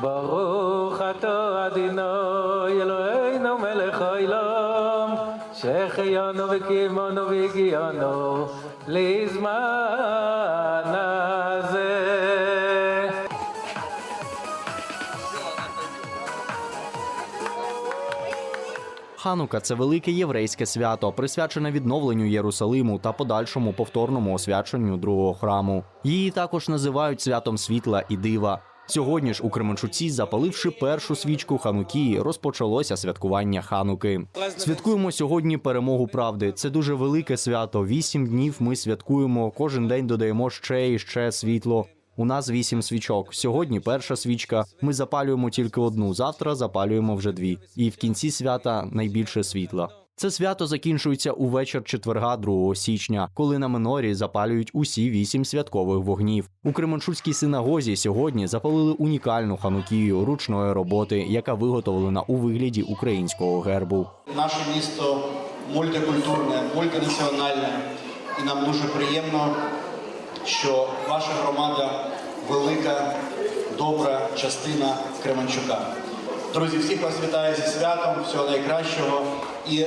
ברוך אתה אדינוי אלוהינו מלך העולם שהחיינו וקיימנו והגיענו לזמן הזה. Ханука це велике єврейське свято, присвячене відновленню Єрусалиму та подальшому повторному освяченню другого храму. Її також називають святом світла і дива. Сьогодні ж у Кременчуці, запаливши першу свічку Ханукії, розпочалося святкування Хануки. Святкуємо сьогодні перемогу правди. Це дуже велике свято. Вісім днів ми святкуємо. Кожен день додаємо ще і ще світло. У нас вісім свічок. Сьогодні перша свічка. Ми запалюємо тільки одну. Завтра запалюємо вже дві. І в кінці свята найбільше світла. Це свято закінчується у вечір четверга 2 січня, коли на минорі запалюють усі вісім святкових вогнів. У Кременчуцькій синагозі сьогодні запалили унікальну ханукію ручної роботи, яка виготовлена у вигляді українського гербу. Наше місто мультикультурне, мультинаціональне, і нам дуже приємно, що ваша громада велика, добра частина Кременчука. Друзі, всіх вас вітаю зі святом, всього найкращого. І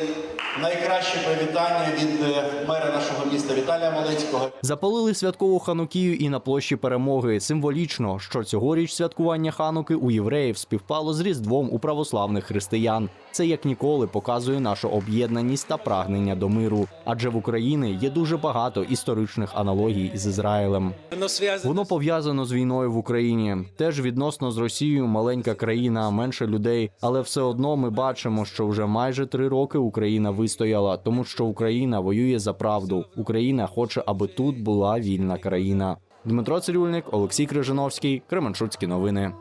найкраще привітання від е, мера нашого міста Віталія Малецького. Запалили святкову ханукію і на площі перемоги. Символічно, що цьогоріч святкування хануки у євреїв співпало з різдвом у православних християн. Це як ніколи показує нашу об'єднаність та прагнення до миру. Адже в Україні є дуже багато історичних аналогій з Ізраїлем. Воно пов'язано з війною в Україні. Теж відносно з Росією маленька країна, менше людей. Але все одно ми бачимо, що вже майже три роки Україна вистояла, тому що Україна воює за правду. Україна хоче, аби тут була вільна країна. Дмитро Цирюльник, Олексій Крижановський, Кременчуцькі новини.